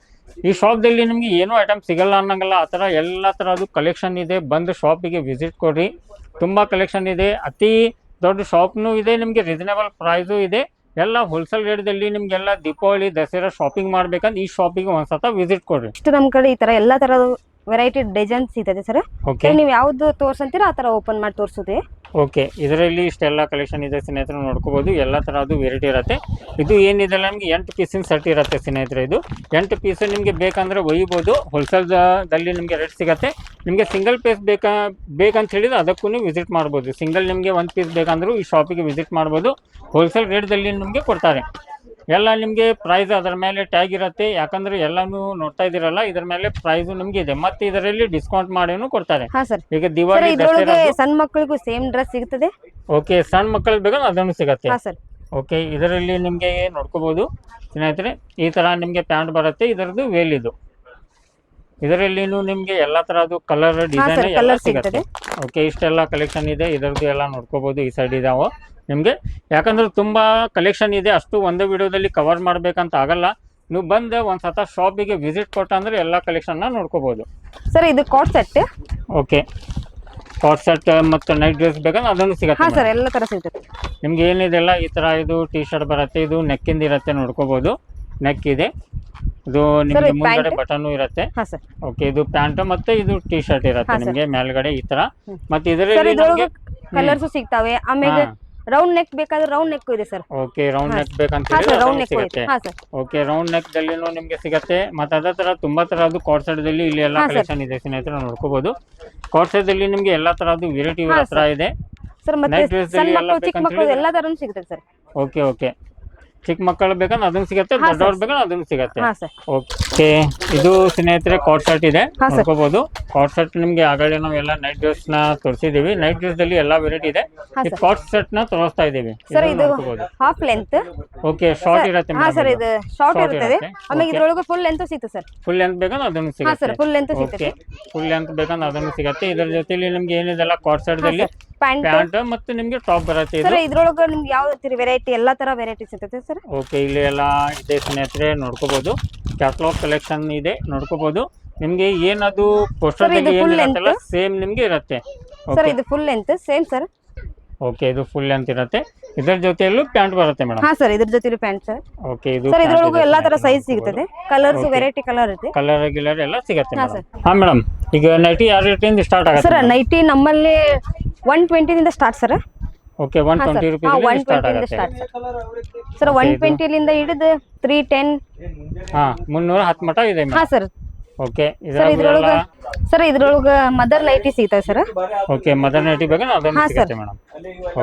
ಈ ಶಾಪ್ದಲ್ಲಿ ನಿಮಗೆ ಏನೂ ಐಟಮ್ ಸಿಗಲ್ಲ ಅನ್ನಂಗಲ್ಲ, ಆ ಥರ ಎಲ್ಲ ಥರದ್ದು ಕಲೆಕ್ಷನ್ ಇದೆ. ಬಂದು ಶಾಪಿಗೆ ವಿಸಿಟ್ ಕೊಡ್ರಿ. ತುಂಬಾ ಕಲೆಕ್ಷನ್ ಇದೆ. ಅತಿ ದೊಡ್ಡ ಶಾಪ್ನು ಇದೆ, ನಿಮಗೆ ರೀಸನೇಬಲ್ ಪ್ರೈಸ್ ಇದೆ. ಎಲ್ಲ ಹೋಲ್ಸೇಲ್ ರೇಟ್ದಲ್ಲಿ ನಿಮ್ಗೆಲ್ಲ ದೀಪಾವಳಿ, ದಸರಾ ಶಾಪಿಂಗ್ ಮಾಡ್ಬೇಕಂದ್ರೆ ಈ ಶಾಪಿಗೆ ಒಂದ್ಸತ ವಿಸಿಟ್ ಕೊಡ್ರಿ. ಇಷ್ಟು ನಮ್ ಕಡೆ ಈ ತರ ಎಲ್ಲ ತರದ ವೆರೈಟಿ ಡಿಸೈನ್ ಸಿಗ್ತದೆ ಸರ್ ಓಕೆ ನೀವು ಯಾವ್ದು ತೋರ್ಸಂತೀರ ಆ ತರ ಓಪನ್ ಮಾಡಿ ತೋರ್ಸುತ್ತೆ ಓಕೆ ಇದರಲ್ಲಿ ಇಷ್ಟೆಲ್ಲ ಕಲೆಕ್ಷನ್ ಇದೆ ಸ್ನೇಹಿತರು ನೋಡ್ಕೋಬಹುದು ಎಲ್ಲ ತರಹದ್ದು ವೆರೈಟಿ ಇರುತ್ತೆ. ಇದು ಏನಿದೆ ನಮಗೆ? ಎಂಟು ಪೀಸಿನ ಸೆಟ್ ಇರುತ್ತೆ ಸ್ನೇಹಿತರೆ ಇದು. ಎಂಟು ಪೀಸ್ ನಿಮಗೆ ಬೇಕಂದ್ರೆ ಒಯ್ಬೋದು. ಹೋಲ್ಸೇಲ್ದಲ್ಲಿ ನಿಮಗೆ ರೇಟ್ ಸಿಗುತ್ತೆ. ನಿಮಗೆ ಸಿಂಗಲ್ ಪೀಸ್ ಬೇಕಾ ಬೇಕಂತ ಹೇಳಿದ್ರೆ ಅದಕ್ಕೂ ವಿಸಿಟ್ ಮಾಡ್ಬೋದು. ಸಿಂಗಲ್ ನಿಮಗೆ ಒಂದು ಪೀಸ್ ಬೇಕಂದ್ರೂ ಈ ಶಾಪಿಗೆ ವಿಸಿಟ್ ಮಾಡ್ಬೋದು. ಹೋಲ್ಸೇಲ್ ರೇಟ್ದಲ್ಲಿ ನಿಮಗೆ ಕೊಡ್ತಾರೆ. ಎಲ್ಲ ನಿಮಗೆ ಪ್ರೈಸ್ ಅದರ ಮೇಲೆ ಟ್ಯಾಗ್ ಇರುತ್ತೆ. ಯಾಕಂದ್ರೆ ಎಲ್ಲಾನು ನೋಡ್ತಾ ಇದೀರಲ್ಲ ಇದ್ರ ಮೇಲೆ ಪ್ರೈಸ್ ನಿಮ್ಗೆ ಇದೆ. ಮತ್ತೆ ಇದರಲ್ಲಿ ಡಿಸ್ಕೌಂಟ್ ಮಾಡಿನೂ ಕೊಡ್ತಾರೆ. ಹಾ ಸರ್. ಈಗ ಸರ್ ದಿವಾಳಿ ಇದ್ರೊಳಗೆ ಸಣ್ಣ ಮಕ್ಕಳಿಗೂ ಸೇಮ್ ಡ್ರೆಸ್ ಸಿಗ್ತದೆ? ಓಕೆ ಸಣ್ಣ ಮಕ್ಕಳಿಗೆ ಬೇಕಾದ್ರೆ ಅದನ್ನು ಸಿಗತ್ತೆ. ಹಾ ಸರ್. ಓಕೆ ಇದರಲ್ಲಿ ನಿಮಗೆ ನೋಡ್ಕೋಬಹುದು ಸ್ನೇಹಿತರೆ ಈ ತರ ನಿಮಗೆ ಪ್ಯಾಂಟ್ ಬರುತ್ತೆ. ಇದರದ್ದು ವೇಲ್ ಇದು. ಇದರಲ್ಲಿನೂ ನಿಮಗೆ ಎಲ್ಲ ತರದ್ದು ಕಲರ್ ಡಿಸೈನ್ ಎಲ್ಲ ಸಿಗತ್ತೆ ಸಿಗುತ್ತೆ. ಸಿಗ್ತದೆ ಓಕೆ ಇಷ್ಟೆಲ್ಲ ಕಲೆಕ್ಷನ್ ಇದೆ. ಇದರದ್ದು ಎಲ್ಲ ನೋಡ್ಕೋಬಹುದು ಈ ಸೈಡ್ ಇದಾವೆ. ನಿಮಗೆ? ಯಾಕಂದ್ರೆ ತುಂಬಾ ಕಲೆಕ್ಷನ್ ಇದೆ ಅಷ್ಟು ಒಂದೇ ವಿಡಿಯೋದಲ್ಲಿ ಕವರ್ ಮಾಡಬೇಕಂತ ಆಗಲ್ಲ. ನೀವು ಬಂದು ಒಂದ್ಸತ ಶಾಪಿಗೆ ವಿಸಿಟ್ ಕೊಟ್ಟಂದ್ರೆ ಎಲ್ಲ ಕಲೆಕ್ಷನ್ನ ನೋಡ್ಕೋಬೋದು. ಸರ್ ಇದು cot set okay cot set ಮತ್ತು ನೈಟ್ ಡ್ರೆಸ್ ಬೇಕಂದ್ರೆ ಅದನ್ನು ಸಿಗುತ್ತೆ ಸರ್ ಎಲ್ಲ ತರ ಸಿಗುತ್ತೆ. ನಿಮ್ಗೆ ಏನಿದೆಲ್ಲ ಈ ತರ ಇದು ಟಿ ಶರ್ಟ್ ಬರುತ್ತೆ ಇದು ನೆಕ್ಕಿಂದ ಇರುತ್ತೆ ನೋಡ್ಕೋಬೋದು. ನೆಕ್ ಇದೆ. ಇದು ನಿಮಗೆ ಮುಂದ್ಗಡೆ ಬಟನ್ ಇರುತ್ತೆ. ಓಕೆ ಇದು ಪ್ಯಾಂಟ್ ಮತ್ತೆ ಇದು ಟಿ ಶರ್ಟ್ ಇರುತ್ತೆ ನಿಮಗೆ ಮೇಲ್ಗಡೆ ಈ ತರ. ಮತ್ತೆ ಇದರಲ್ಲಿ ಕಲರ್ಸ್ ಸಿಗ್ತಾವೆ. ಆಮೇಲೆ. ರೌಂಡ್ ನೆಕ್ ಬೇಕಾದ್ರೆ ರೌಂಡ್ ನೆಕ್ ಇದೆ ಸರ್ ಓಕೆ ರೌಂಡ್ ನೆಕ್ ಬೇಕಂತ ಹಾ ಹೇಳಿದ್ರೆ ಸರ್ ರೌಂಡ್ ನೆಕ್ ಸಿಗುತ್ತೆ. ಹಾ ಸರ್ ಓಕೆ ರೌಂಡ್ ನೆಕ್ ದಲ್ಲಿನೂ ನಿಮ್ಗೆ ಸಿಗುತ್ತೆ. ಮತ್ತೆ ಅದೇ ತರ ತುಂಬಾ ಸೆಟ್ ದಲ್ಲಿ ಇಲ್ಲಿ ಎಲ್ಲ ಕಲೆಕ್ಷನ್ ಇದೆ ಸ್ನೇಹಿತರೆ ನೋಡ್ಕೋಬಹುದು ಕಾಟ್ ಸೆಟ್ ದಲ್ಲಿ ನಿಮ್ಗೆ ಎಲ್ಲಾ ತರದ್ದು ವೆರೈಟಿ ತರ ಹತ್ರ ಇದೆ. ಸರ್ ಮತ್ತೆ ಸಣ್ಣ ಮಕ್ಕಳು ಚಿಕ್ಕ ಮಕ್ಕಳು? ಎಲ್ಲಾ ತರನು ಸಿಗುತ್ತೆ ಸರ್ ಓಕೆ ಓಕೆ ಚಿಕ್ಕ ಮಕ್ಕಳು ಬೇಕಂದ್ರೆ ಅದನ್ನ ಸಿಗತ್ತೆ ದೊಡ್ಡವ್ರು. ಬೇಕಂದ್ರೆ ಅದನ್ನ ಸಿಗತ್ತೆ. ಹಾ ಸರ್. ಓಕೆ ಇದು ಸ್ನೇಹಿತರೆ ಕಾಟ್ ಶರ್ಟ್ ಇದೆ. ಹಾ, sir. ನೋಡ್ಕೋಬಹುದು ಕಾಟ್ ಶರ್ಟ್ ನಿಮ್ಗೆ ಆಗಲೇ ನಾವು ಎಲ್ಲ ನೈಟ್ ಡ್ರೆಸ್ನ ತೋರಿಸಿದೀವಿ ನೈಟ್ ಡ್ರೆಸ್ ಅಲ್ಲಿ ಎಲ್ಲಾ ವೆರೈಟಿ ಇದೆ. ಹಾ, ಈ sir. ಕಾಟ್ ಶರ್ಟ್ನ ತೋರಿಸ್ತಾ ಇದೀವಿ ಸರ್ ಇದು ಹಾಫ್ ಲೆಂತ್ ಓಕೆ ಶಾರ್ಟ್ ಇರತ್ತೆ ಹಾ ಸರ್ ಇದು. ಶಾರ್ಟ್ Short ಇರ್ತದೆ. ಇರುತ್ತೆ. ಆಮೇಲೆ Okay. ಇದ್ರೊಳಗೆ ಫುಲ್ ಲೆಂತ್ ಸಿಗ್ತದೆ ಸರ್. ಫುಲ್ ಲೆಂತ್ ಬೇಕಂದ್ರೆ ಅದನ್ನು ಹಾ ಸಿಗತ್ತೆ. ಸರ್ ಫುಲ್ ಲೆಂತ್ ಓಕೆ ಸಿಗ್ತದೆ ಫುಲ್ ಲೆಂತ್ ಬೇಕಂದ್ರೆ ಅದನ್ನು ಸಿಗತ್ತೆ. ಇದ್ರ ಜೊತೆ ನಿಮ್ಗೆ ಏನಿದೆಲ್ಲ ಕಾಟ್ ಶರ್ಟ್ ದಲ್ಲಿ ಪ್ಯಾಂಟ್? ಪ್ಯಾಂಟ್ ಮತ್ತು ನಿಮ್ಗೆ ಟಾಪ್ ಬರುತ್ತೆ ಇದು? ಸರ್ ಇದ್ರೊಳಗೆ ನಿಮ್ಗೆ ಯಾವ ವೆರೈಟಿ ಎಲ್ಲಾ ತರ ವೆರೈಟಿ ಸಿಗುತ್ತೆ ಸರ್? ಓಕೆ ಇಲ್ಲಿ ಎಲ್ಲ ಇದೆ ಸ್ನೇಹಿತರೆ ನೋಡ್ಕೋಬಹುದು ಕ್ಯಾಟ್ಲಾಗ್ ಕಲೆಕ್ಷನ್ ಇದೆ ನೋಡ್ಕೋಬಹುದು ನಿಮ್ಗೆ ಏನದು ಪೋಸ್ಟರ್ ಇದು ದಲ್ಲಿ full ಏನಿರತ್ತಲ್ಲ ಸೇಮ್ ನಿಮ್ಗೆ ಇರುತ್ತೆ. ಸರ್ ಇದು full length same sir. Okay ಇದು ಫುಲ್ ಲೆಂತ್ ಇರುತ್ತೆ. ಇದರ ಜೊತೆಯಲ್ಲೂ ಪ್ಯಾಂಟ್ ಬರುತ್ತೆ ಮೇಡಮ್. ಹಾ ಸರ್ ಇದರ ಜೊತೆ ಪ್ಯಾಂಟ್ ಸರ್. ಓಕೆ ಇದು ಸರ್ ಇದ್ರೊಳಗೂ ಎಲ್ಲಾ ತರ ಸೈಜ್ ಸಿಗ್ತದೆ ಕಲರ್ಸ್ ವೆರೈಟಿ ಕಲರ್ ಇರುತ್ತೆ ಕಲರ್ ಗಿಲರ್ ಎಲ್ಲ ಸಿಗತ್ತೆ ಹಾ, ಮೇಡಮ್. ಹಾ ಮೇಡಮ್ ಈಗ ನೈಟಿ ಯಾವ ರೇಟಿಂದ ಸ್ಟಾರ್ಟ್ ಸರ್ ಆಗುತ್ತೆ ನೈಟಿ ನಮ್ಮಲ್ಲಿ one ಟ್ವೆಂಟಿನಿಂದ start sir? Okay one twenty sir one rupees start ಆಗುತ್ತೆ. ಸರ್. ಒನ್ ಟ್ವೆಂಟಿಲಿಂದ ಹಿಡಿದು ತ್ರೀ ಟೆನ್ ಹಾಂ ಮುನ್ನೂರ ಹತ್ತು ಮಟ ಇದೆ ಹಾ ಸರ್. ಓಕೆ ಸರ್ ಇದ್ರೊಳಗ ಸರ್ ಇದ್ರೊಳಗ ಮದರ್ ನೈಟಿ ಸಿಗ್ತದೆ ಸರ್. ಓಕೆ ಮದರ್ ನೈಟಿ ಬೇಕಾದ್ರೆ ಅದನ್ನು ಹಾ, ಸಿಗುತ್ತೆ ಮೇಡಮ್.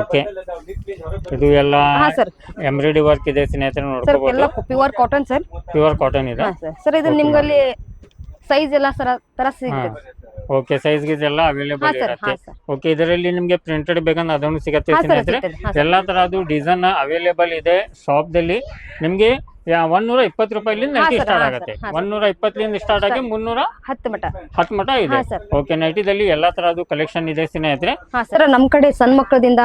ಓಕೆ ಇದು ಎಲ್ಲ ಹಾ ಸರ್. ಎಂಬ್ರಾಯ್ಡಿ ವರ್ಕ್ ಇದೆ ಸ್ನೇಹಿತರೆ ಸರ್ ನೋಡ್ಕೋಬಹುದು ಎಲ್ಲ pure cotton sir. Pure cotton ಇದೆ. ಹಾ ಸರ್. ಸರ್ ಇದು ನಿಮ್ಮಲ್ಲಿ ಸೈಜ್ ಎಲ್ಲ ಸರ ತರ ಸಿಗ್ತದೆ. ಓಕೆ ಸೈಜ್ ಗೀಸ್ ಎಲ್ಲ ಅವೈಲೇಬಲ್ ಇರುತ್ತೆ. ಓಕೆ ಇದರಲ್ಲಿ ನಿಮಗೆ ಪ್ರಿಂಟೆಡ್ ಬೇಕಂದ್ರೆ ಅದನ್ನು ಸಿಗತ್ತೆ ಸ್ನೇಹಿತರೆ ಎಲ್ಲಾ ತರದ್ದು ಡಿಸೈನ್ ಅವೈಲೇಬಲ್ ಇದೆ ಶಾಪ್ ದಲ್ಲಿ ನಿಮ್ಗೆ ಒಂದೂರ ಇಪ್ಪತ್ತು ರೂಪಾಯಿಲಿಂದ ಹಾ, ನೈಟಿ sir. ಸ್ಟಾರ್ಟ್ ಹಾ, ಆಗುತ್ತೆ. sir. ಹಾ, sir. ಒಂದೂರ ಇಪ್ಪತ್ತಲಿಂದ ಸ್ಟಾರ್ಟ್ ಆಗಿ ಮುನ್ನೂರ ಹತ್ತು ಮಟ ಹತ್ತು ಮಟ ಇದೆ. ಹಾ, sir. ಓಕೆ ನೈಟಿದಲ್ಲಿ ಎಲ್ಲಾ ತರದ್ದು ಕಲೆಕ್ಷನ್ ಇದೆ ಸ್ನೇಹಿತರೆ. ಹಾ ಸರ್. ನಮ್ ಕಡೆ ಸಣ್ಣ ಮಕ್ಕಳದಿಂದ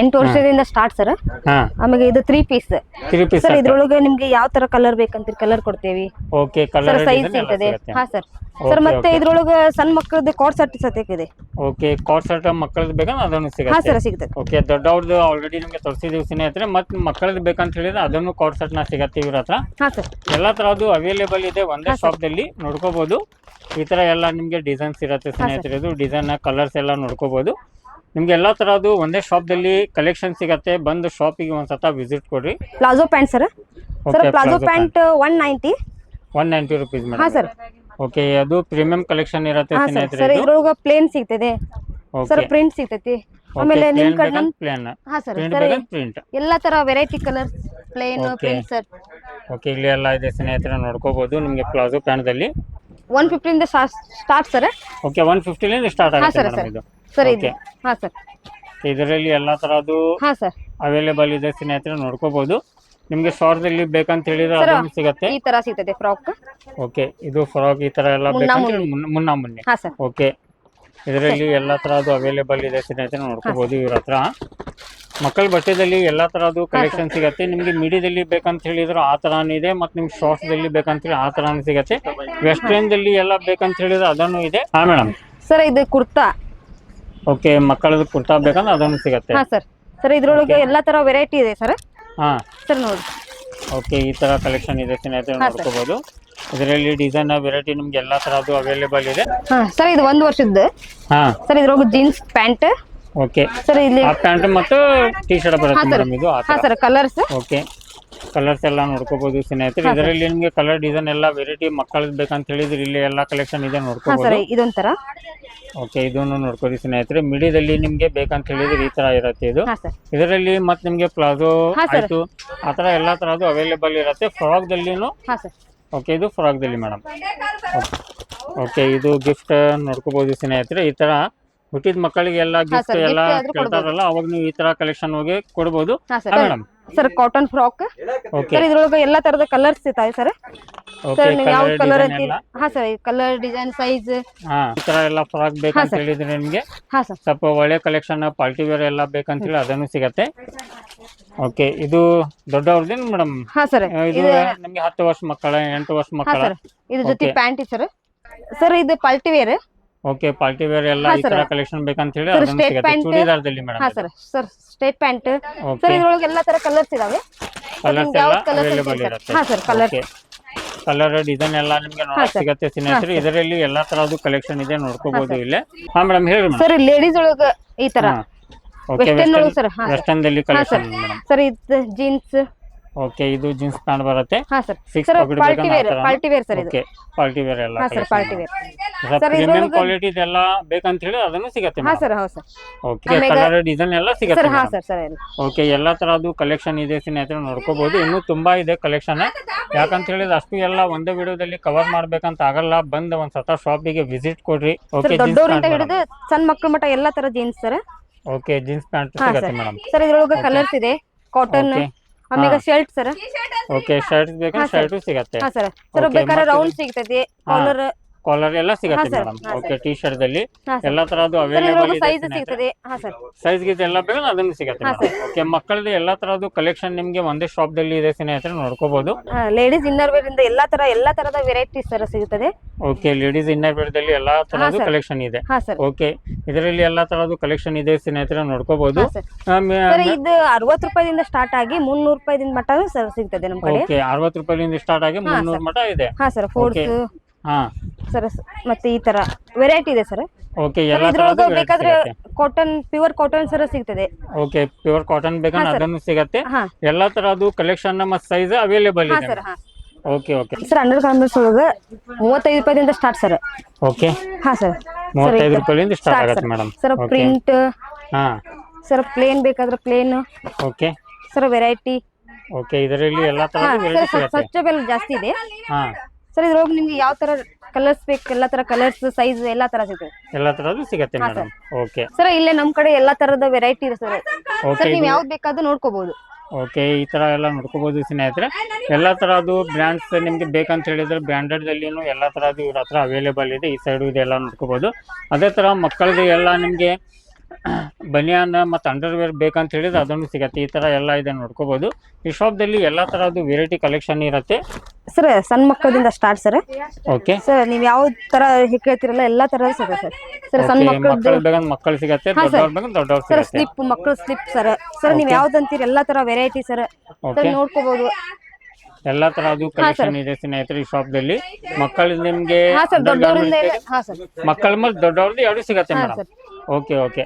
ಎಂಟು ವರ್ಷದಿಂದ ಸ್ಟಾರ್ಟ್ ಸರ್. ಹಾ. ಆಮೇಲೆ ಇದು three piece three piece sir ಇದ್ರೊಳಗೆ ನಿಮ್ಗೆ ಯಾವ ತರ ಕಲರ್ ಬೇಕಂತ ಕಲರ್ ಕೊಡ್ತೇವಿ. ಓಕೆ ಸರ್ ಕಲರ್ ಸೈಜ್ ಸಿಗ್ತದೆ ಹಾ ಸರ್. Okay, ಸರ್ ಮತ್ತೆ okay. ಇದ್ರೊಳಗೆ ಸಣ್ಣ ಮಕ್ಕಳದ್ದು ಕಾಟ್ ಸರ್ಟ್ ಸತ್ಯಕ್ಕೆ ಇದೆ. ಓಕೆ ಕಾರ್ಡ್ ಶರ್ಟ್ ಮಕ್ಕಳದ್ದು ಬೇಕಂದ್ರೆ ಅದನ್ನು ಹಾ ಸಿಗುತ್ತೆ ಸರ್ ಸಿಗ್ತದೆ. ಓಕೆ ದೊಡ್ಡವ್ರದ್ದು ಆಲ್ರೆಡಿ ನಿಮಗೆ ತೋರಿಸಿದೀವಿ ಸ್ನೇಹಿತರೆ. ಮತ್ತೆ ಮಕ್ಕಳದ್ದು ಬೇಕಂತ ಹೇಳಿದ್ರೆ ಅದನ್ನು ಕಾರ್ಡ್ ಶರ್ಟ್ನ ಸಿಗತ್ತೆ ಇವ್ರ ಹತ್ರ? ಹಾ ಸರ್. ಎಲ್ಲಾ ತರದ್ದು ಅವೈಲೇಬಲ್ ಇದೆ ಒಂದೇ ಶಾಪ್ ದಲ್ಲಿ ನೋಡ್ಕೋಬಹುದು ಈ ತರ ಎಲ್ಲ ನಿಮ್ಗೆ ಡಿಸೈನ್ಸ್ ಇರುತ್ತೆ ಸ್ನೇಹಿತರೆ ಇದು ಡಿಸೈನ್ ಕಲರ್ಸ್ ಎಲ್ಲ ನೋಡ್ಕೋಬಹುದು ನಿಮ್ಗೆ ಎಲ್ಲಾ ತರದ್ದು ಒಂದೇ ಶಾಪ್ ದಲ್ಲಿ ಕಲೆಕ್ಷನ್ ಸಿಗತ್ತೆ. ಬಂದು ಶಾಪಿಗೆ ಒಂದ್ಸತ ವಿಸಿಟ್ ಕೊಡ್ರಿ. Palazzo pant sir. Sir palazzo pant one ninety one ninety rupees ಹಾ ಮೇಡಮ್ ಸರ್. ಓಕೆ ಅದು ಪ್ರೀಮಿಯಂ ಕಲೆಕ್ಷನ್ ಇರುತ್ತೆ ಹಾ ಸರ್. ಸ್ನೇಹಿತರೆ ಸರ್ ಇದು ಇದ್ರೊಳಗೆ ಪ್ಲೇನ್ ಸಿಗ್ತದೆ. ಸರ್ ಪ್ರಿಂಟ್ ಸಿಗ್ತೈತಿ. ಆಮೇಲೆ ನಿಮ್ ಕಡೆ ನಮ್ ಪ್ಲೇನ್ ಹಾ ಸರ್ ಪ್ರಿಂಟ್ ಸರ್. ಬೇಕಂದ್ರೆ ಪ್ರಿಂಟ್ ಎಲ್ಲಾ ತರ variety colour plain Okay. Print sir okay ಇಲ್ಲಿ ಎಲ್ಲ ಇದೆ ಸ್ನೇಹಿತರೆ ನೋಡ್ಕೋಬಹುದು ನಿಮ್ಗೆ ಪ್ಲಾಜೋ ಪ್ಯಾಂಟ್ದಲ್ಲಿ ಒನ್ ಫಿಫ್ಟಿಯಿಂದ ಸ್ಟಾರ್ಟ್ ಸರ್ ಓಕೆ ಒನ್ ಫಿಫ್ಟಿಲಿಂದ ಸ್ಟಾರ್ಟ್ ಹಾ ಆಗುತ್ತೆ ಸರ್ ಮೇಡಮ್ ಸರ್. ಇದು. ಸರ್ ಇದು. Okay. ಹಾ ಸರ್. ಇದರಲ್ಲಿ ಎಲ್ಲಾ ತರದು ಹಾ ಸರ್. ಅವೈಲೇಬಲ್ ಇದೆ ಸ್ನೇಹಿತರೆ ನೋಡ್ಕೋಬಹುದು ನಿಮ್ಗೆ ಶಾರ್ಟ್ದಲ್ಲಿ ಬೇಕಂತ ಹೇಳಿದ್ರೆ Sir, ಅದನ್ನು ಸಿಗತ್ತೆ. ಈ ತರ ಸಿಗುತ್ತೆ ಫ್ರಾಕ್ ಓಕೆ ಇದು ಫ್ರಾಕ್ ಈ ತರ ಎಲ್ಲ ಮುನ್ನ ಬೇಕಂತ ಮುನ್ನೆ. ಮುನ್ನ- ಮುನ್ನ ಹಾ ಸರ್. ಓಕೆ ಇದರಲ್ಲಿ ಎಲ್ಲ ತರದ್ದು ಅವೈಲೇಬಲ್ ಇದೆ ಸ್ನೇಹಿತರೆ ನೋಡ್ಕೋಬಹುದು ಇವ್ರ ಹತ್ರ. ಮಕ್ಕಳ ಬಟ್ಟೆದಲ್ಲಿ ಎಲ್ಲ ತರದ್ದು ಕಲೆಕ್ಷನ್ ಸಿಗತ್ತೆ. ನಿಮ್ಗೆ ಮೀಡಿಯಾದಲ್ಲಿ ಬೇಕಂತ ಹೇಳಿದ್ರು ಆ ತರಾನು ಇದೆ ಮತ್ತೆ ನಿಮ್ಗೆ ಶಾರ್ಟ್ಸ್ ದಲ್ಲಿ ಬೇಕಂತ ಹೇಳಿ ಆ ತರಾನು ಸಿಗತ್ತೆ. ವೆಸ್ಟರ್ನ್ ದಲ್ಲಿ ಎಲ್ಲ ಬೇಕಂತ ಹೇಳಿದ್ರೆ ಅದನ್ನು ಇದೆ. ಹಾ ಮೇಡಮ್ ಸರ್ ಇದು ಕುರ್ತಾ. ಓಕೆ ಮಕ್ಕಳದ್ದು ಕುರ್ತಾ ಬೇಕಂದ್ರೆ ಅದನ್ನು ಸಿಗತ್ತೆ. ಹಾ ಸರ್. ಸರ್ ಇದ್ರೊಳಗೆ ಎಲ್ಲಾ ತರ ವೆರೈಟಿ ಇದೆ ಸರ್? ಹಾ. ಸರ್ ನೋಡಿ. ಓಕೆ ಈ ತರ ಕಲೆಕ್ಷನ್ ಇದೆ ಸ್ನೇಹಿತರೆ ಹಾ, ನೋಡ್ಕೋಬಹುದು ಇದರಲ್ಲಿ ಡಿಸೈನ್ ವೆರೈಟಿ ನಿಮ್ಗೆ ಎಲ್ಲಾ ತರದ್ದು ಅವೈಲೇಬಲ್ ಇದೆ. ಹಾ ಸರ್ ಇದು ಒಂದು ವರ್ಷದ್ದು. ಹಾ. ಸರ್ ಇದ್ರೊಳಗೆ ಜೀನ್ಸ್ ಪ್ಯಾಂಟ್ ಓಕೆ ಸರ್ ಇಲ್ಲಿ ಪ್ಯಾಂಟ್ ಮತ್ತು ಟೀ ಶರ್ಟ್ ಬರುತ್ತೆ ಮೇಡಮ್ ಇದು ಆ ಹಾ ತರ. ಸರ್ ಕಲರ್ಸ್ ಓಕೆ ಕಲರ್ಸ್ ಎಲ್ಲ ನೋಡ್ಕೋಬಹುದು ಸ್ನೇಹಿತರೆ. ಇದರಲ್ಲಿ ನಿಮ್ಗೆ ಕಲರ್ ಡಿಸೈನ್ ಎಲ್ಲ ವೆರೈಟಿ ಮಕ್ಕಳದ್ದು ಬೇಕಂತ ಹೇಳಿದ್ರೆ ಇಲ್ಲಿ ಎಲ್ಲ ಕಲೆಕ್ಷನ್ ಇದೆ ಹಾ ಸರ್ ನೋಡ್ಕೋಬಹುದು ಇದೊಂಥರ. ಓಕೆ ಇದನ್ನು ನೋಡ್ಕೊಳ್ಳಿ ಸ್ನೇಹಿತರೆ. ಮಿಡಿದಲ್ಲಿ ನಿಮ್ಗೆ ಬೇಕಂತ ಹೇಳಿದ್ರೆ ಈ ತರ ಇರುತ್ತೆ ಇದು. ಹಾ ಸರ್. ಇದರಲ್ಲಿ ಮತ್ತೆ ನಿಮ್ಗೆ ಪ್ಲಾಜೋ ಹಾ, sir. ಆಯ್ತು. ಆ ತರ ಎಲ್ಲಾ ತರದ್ದು ಅವೈಲೇಬಲ್ ಇರುತ್ತೆ. ಫ್ರಾಕ್ ದಲ್ಲಿನೂ ಹಾ ಸರ್. ಓಕೆ ಇದು ಫ್ರಾಕ್ ದಲ್ಲಿ ಮೇಡಮ್ ಓಕೆ ಇದು ಗಿಫ್ಟ್ ನೋಡ್ಕೋಬಹುದು ಸ್ನೇಹಿತರೆ. ಈ ತರ ಹುಟ್ಟಿದ ಮಕ್ಕಳಿಗೆಲ್ಲ ಗಿಫ್ಟ್ ಎಲ್ಲ ಕೇಳ್ತಾರಲ್ಲ ಅವಾಗ ನೀವು ಈ ತರ ಕಲೆಕ್ಷನ್ ಹೋಗಿ ಕೊಡ್ಬೋದು. Madam sir cotton frock sir ಇದ್ರೊಳಗೆ ಎಲ್ಲಾ ತರದ ಕಲರ್ಸ್ ಸಿಗ್ತಾವೆ ಸರ್ ಸರ್ ನೀವು ಯಾವ ಕಲರ್ ಅಂತೀರಿ? ಹಾ ಸರ್ ಕಲರ್ ಡಿಸೈನ್ ಸೈಜ್ ಹಾ ಈ ತರ ಎಲ್ಲ ಫ್ರಾಕ್ ಬೇಕಂತ. ಹೇಳಿದ್ರೆ ನಿಮ್ಗೆ? ಹಾ ಸರ್ ಸ್ವಲ್ಪ ಒಳ್ಳೆ ಕಲೆಕ್ಷನ್ ಪಾರ್ಟಿ ವೇರ್ ಎಲ್ಲ ಬೇಕಂತ ಹೇಳಿ ಅದನ್ನು ಸಿಗತ್ತೆ. ಓಕೆ ಇದು ದೊಡ್ಡವ್ರದೇನು ಮೇಡಮ್ ಹಾ ಸರ್ ಇದು ನಿಮ್ಗೆ ಹತ್ತು ವರ್ಷ ಮಕ್ಕಳ ಎಂಟು ವರ್ಷ ಹಾ ಮಕ್ಕಳ? ಸರ್ ಇದ್ರ ಜೊತೆ ಪ್ಯಾಂಟಿ ಪ್ಯಾಂಟ್ ಸರ್ ಸರ್ ಇದು party wear okay party wear ಎಲ್ಲ ಈ. ತರ ಕಲೆಕ್ಷನ್ ಬೇಕಂತ ಹೇಳಿ ಅದನ್ನ ಸಿಗುತ್ತೆ. Madam pant. ಚೂಡಿದಾರದಲ್ಲಿ ಹಾ madam sir sir straight pant sir ಇದ್ರೊಳಗೆ ಎಲ್ಲಾ ತರ ಕಲರ್ಸ್ ಇದಾವೆ. ಕಲರ್ಸ್ ಎಲ್ಲ ಕಲರ್ ಅವೈಲೇಬಲ್ ಇರುತ್ತೆ. ಹಾ ಸರ್ ಕಲರ್ ಕಲರ್ ಡಿಸೈನ್ ಎಲ್ಲ ನಿಮಗೆ ನೋಡಕ್ ಸಿಗುತ್ತೆ ಸ್ನೇಹಿತರೆ. ಇದರಲ್ಲಿ ಎಲ್ಲಾ ತರದ್ದು ಕಲೆಕ್ಷನ್ ಇದೆ ನೋಡ್ಕೋಬಹುದು ಇಲ್ಲಿ. ಹಾ ಮೇಡಮ್ ಹೇಳಿ ಸರ್ ಲೇಡೀಸ್ ಒಳಗ ಈ ತರ. ಓಕೆ ವೆಸ್ಟರ್ನ್ ಒಳಗೆ ಸರ್ ಹಾ ವೆಸ್ಟರ್ನ್ ದಲ್ಲಿ ಹಾ ಕಲೆಕ್ಷನ್ ಮೇಡಮ್. ಸರ್ ಇದು ಜೀನ್ಸ್ ಓಕೆ ಇದು ಜೀನ್ಸ್ ಪ್ಯಾಂಟ್ ಬರುತ್ತೆ. ಹಾ sir. Six sir pocket party ಬೇಕಂದ್ರೆ ವೇರ್ ಆ ಥರನಾ? ಪಾರ್ಟಿ ವೇರ್ ಸರ್ ಇದು. ಓಕೆ ಪಾರ್ಟಿ ವೇರ್ ಎಲ್ಲ ಹಾ sir collection party wear sir, premium ಇದ್ರೊಳಗೆ- ಕ್ವಾಲಿಟಿ ಇದೆಲ್ಲ ಬೇಕಂತ ಹೇಳಿ ಅದನ್ನು ಸಿಗತ್ತೆ ಹಾ ಸರ್ ಹೌದು ಸರ್. ಓಕೆ ಆಮೇಲೆ- ಕಲರ್ ಡಿಸೈನ್ ಎಲ್ಲ ಸಿಗತ್ತೆ ಸರ್ ಹಾ madam. ಸರ್ ಸರ್ ಎಲ್ಲ. ಓಕೆ ಎಲ್ಲ ತರದ್ದು ಕಲೆಕ್ಷನ್ ಇದೆ ಸ್ನೇಹಿತರೆ ನೋಡ್ಕೋಬಹುದು ಇನ್ನೂ ತುಂಬಾ ಇದೆ ಕಲೆಕ್ಷನ್ ಯಾಕಂತ ಹೇಳಿದ್ರೆ ಅಷ್ಟು ಎಲ್ಲ ಒಂದೇ ವಿಡಿಯೋದಲ್ಲಿ ಕವರ್ ಮಾಡ್ಬೇಕಂತ ಆಗಲ್ಲ. ಬಂದ್ ಒಂದ್ ಸತ ಶಾಪಿಗೆ ವಿಸಿಟ್ ಕೊಡ್ರಿ. ಸರ್ ಓಕೆ ದೊಡ್ಡವರಿಂದ ಹಿಡಿದು ಸಣ್ಣ ಮಕ್ಕಳ ಮಟ್ಟ ಎಲ್ಲಾ ತರ jeans sir. Okay jeans pant ಹಾ ಸಿಗತ್ತೆ ಸರ್. ಮೇಡಮ್. ಸರ್ ಇದ್ರೊಳಗೆ ಕಲರ್ಸ್ ಇದೆ. ಕಾಟನ್. ಆಮೇಲೆ ಶರ್ಟ್ ಸರ್? ಓಕೆ ಶರ್ಟ್ ಬೇಕಂದ್ರೆ ಶರ್ಟ್ ಸಿಗತ್ತೆ. ಹಾ ಸರ್. ಸರ್ ಬೇಕಾದ್ರೆ ರೌಂಡ್ ಸಿಗ್ತೈತಿ. ಕಾಲರ್ ಕಾಲರ್ ಎಲ್ಲ ಸಿಗುತ್ತೆ ಮೇಡಮ್ ಓಕೆ ಟಿ ಶರ್ಟ್ ದಲ್ಲಿ ಎಲ್ಲಾ ತರದ್ದು ಅವೈಲೇಬಲ್ ಸೈಜ್ ಗೀಜ್ ಸಿಗ್ತದೆ. ಹಾ ಸರ್. ಸೈಜ್ ಗೀಸ್ ಎಲ್ಲ ಬೇಕು ಅದನ್ನು ಸಿಗುತ್ತೆ ಓಕೆ ಮಕ್ಕಳದ್ದು ಎಲ್ಲಾ ತರದ್ದು ಕಲೆಕ್ಷನ್ ನಿಮ್ಗೆ ಒಂದೇ ಶಾಪ್ ದಲ್ಲಿ ಇದೆ ಸ್ನೇಹಿತರೆ ನೋಡ್ಕೋಬಹುದು ಲೇಡೀಸ್ ಇನ್ನರ್ ವೇರ್ ಇಂದ ಎಲ್ಲಾ ತರ ಎಲ್ಲಾ ತರದ ವೆರೈಟೀಸ್ ಸರ್ ಸಿಗುತ್ತದೆ ಓಕೆ ಲೇಡೀಸ್ ಇನ್ನರ್ ವೇರ್ ದಲ್ಲಿ ಎಲ್ಲಾ ತರದ್ದು. ಕಲೆಕ್ಷನ್ ಇದೆ. ಓಕೆ ಇದರಲ್ಲಿ ಎಲ್ಲಾ ತರದ್ದು ಕಲೆಕ್ಷನ್ ಇದೆ ಸ್ನೇಹಿತರೆ ನೋಡ್ಕೋಬಹುದು ಇದು ಅರವತ್ತು ರೂಪಾಯಿದಿಂದ ಸ್ಟಾರ್ಟ್ ಆಗಿ ಮುನ್ನೂರು ರೂಪಾಯಿದಿಂದ ಮಟ್ಟ ಸರ್ ಸಿಗ್ತದೆ ನಮ್ಮ ಕಡೆ. ಓಕೆ ಅರವತ್ತು ರೂಪಾಯಿಯಿಂದ ಸ್ಟಾರ್ಟ್ ಆಗಿ ಮುನ್ನೂರು ಮಟ್ಟ ಇದೆ. ಹಾ ಸರ್ ಫೋರ್ಸ್ ಹಾ. ಸರ್ ಮತ್ತೆ ಈ ತರ ವೆರೈಟಿ ಇದೆ ಸರ್. ಓಕೆ ಎಲ್ಲ ಇದ್ರೊಳಗೆ ತರದ್ದು ಬೇಕಾದ್ರೆ ಕಾಟನ್ ಪ್ಯೂರ್ ಕಾಟನ್ ಸರ್ ಸಿಗ್ತದೆ. ಓಕೆ ಪ್ಯೂರ್ ಕಾಟನ್ ಬೇಕಂದ್ರೆ ಅದನ್ನು ಸಿಗತ್ತೆ. ಹಾ. ಎಲ್ಲಾ ತರದ್ದು ಕಲೆಕ್ಷನ್ ಮತ್ತು ಸೈಜ್ ಅವೈಲೇಬಲ್ ಹಾ ಇದೆ. ಸರ್ ಹಾ. Okay okay sir under garments ಒಳಗೆ ಮೂವತ್ತೈದು ರೂಪಾಯಿದಿಂದ ಸ್ಟಾರ್ಟ್ ಸರ್. ಓಕೆ ಹಾ ಸರ್. ಮೂವತ್ತೈದು ರೂಪಾಯಿಯಿಂದ ಸ್ಟಾರ್ಟ್ ಆಗುತ್ತೆ ಮೇಡಮ್ ಸರ್ ಓಕೆ ಪ್ರಿಂಟ್ ಹಾ. ಸರ್ ಪ್ಲೇನ್ ಬೇಕಾದ್ರೆ plain okay sir variety okay ಇದರಲ್ಲಿ ಎಲ್ಲಾ ಹಾ ತರದ್ದು ವೆರೈಟಿ ಸರ್ ಸಿಗತ್ತೆ. ಸ್ವಚ್ಛ ಬೆಲೆ ಜಾಸ್ತಿ ಇದೆ. ಹಾ. ಸರ್ ಇದ್ರೊಳಗೆ ನಿಮ್ಗೆ ಯಾವ ತರ ಕಲರ್ಸ್ ಬೇಕು ಎಲ್ಲಾ ತರ ಕಲರ್ಸ್ ಸೈಜ್ ಎಲ್ಲಾ ತರ ಸಿಗುತ್ತೆ ಎಲ್ಲಾ ತರದ್ದು ಸಿಗುತ್ತೆ ಹಾ, ಮೇಡಮ್ ಓಕೆ ಸರ್ ಇಲ್ಲೇ ನಮ್ ಕಡೆ ಎಲ್ಲಾ ತರದ ವೆರೈಟಿ ಇದೆ ಸರ್. ಓಕೆ ಸರ್ ನೀವು ಯಾವ್ದು ಬೇಕಾದ್ರೂ ನೋಡ್ಕೋಬಹುದು ಓಕೆ ಈ ತರ ಎಲ್ಲ ನೋಡ್ಕೋಬಹುದು ಸ್ನೇಹಿತರೆ. ಎಲ್ಲಾ ತರದ್ದು ಬ್ರ್ಯಾಂಡ್ಸ್ ನಿಮ್ಗೆ ಬೇಕಂತ ಹೇಳಿದ್ರೆ ಬ್ರ್ಯಾಂಡೆಡ್ ಅಲ್ಲಿ ಎಲ್ಲಾ ತರದ್ದು ಇವ್ರ ಹತ್ರ ಅವೈಲೇಬಲ್ ಇದೆ. ಈ ಸೈಡ್ ಇದೆಲ್ಲ ನೋಡ್ಕೋಬಹುದು ಅದೇ ತರ ಮಕ್ಕಳದು ಎಲ್ಲ ನಿಮ್ಗೆ ಬನಿಯಾನ್ ಮತ್ತು ಅಂಡರ್ವೇರ್ ಬೇಕಂತ ಹೇಳಿದ್ರೆ ಅದನ್ನು ಸಿಗತ್ತೆ. ಈ ತರ ಎಲ್ಲ ಇದೆ ನೋಡ್ಕೋಬೋದು. ಈ ಶಾಪ್ದಲ್ಲಿ ಎಲ್ಲಾ ಥರದ್ದು ವೆರೈಟಿ ಕಲೆಕ್ಷನ್ ಇರುತ್ತೆ. ಸರ್ ಸಣ್ಣ ಮಕ್ಕಳಿಂದ ಸ್ಟಾರ್ಟ್ ಸರ್. ಓಕೆ ಸರ್ ನೀವು ಯಾವ ತರ ಹೇಳ್ತೀರಲ್ಲ ಎಲ್ಲಾ ತರ ಸಿಗುತ್ತೆ ಸರ್. ಸರ್ ಸಣ್ಣ ಮಕ್ಕಳು ಬೇಕಂದ್ರೆ ಮಕ್ಕಳು ಸಿಗತ್ತೆ ದೊಡ್ಡವ್ರು ಬೇಕಂದ್ರೆ ದೊಡ್ಡವ್ರು ಸರ್ ಸಿಗತ್ತೆ. ಸ್ಲಿಪ್ ಮಕ್ಕಳು ಸ್ಲಿಪ್ ಸರ್. ಸರ್ ನೀವು ಯಾವ್ದು ಯಾವ್ದಂತೀರಿ ಎಲ್ಲಾ ತರ ವೆರೈಟಿ ಸರ್. ಸರ್ ಓಕೆ ನೋಡ್ಕೋಬಹುದು ಎಲ್ಲಾ ತರದ್ದು ಕಲೆಕ್ಷನ್ ಇದೆ ಸ್ನೇಹಿತರೆ ಈ ಶಾಪ್ ದಲ್ಲಿ. ಮಕ್ಕಳು ನಿಮ್ಗೆ ಮಕ್ಕಳ ಮೇಲೆ ದೊಡ್ಡವ್ರದ್ದು ಎರಡು ಸಿಗತ್ತೆ ಮೇಡಮ್. Okay okay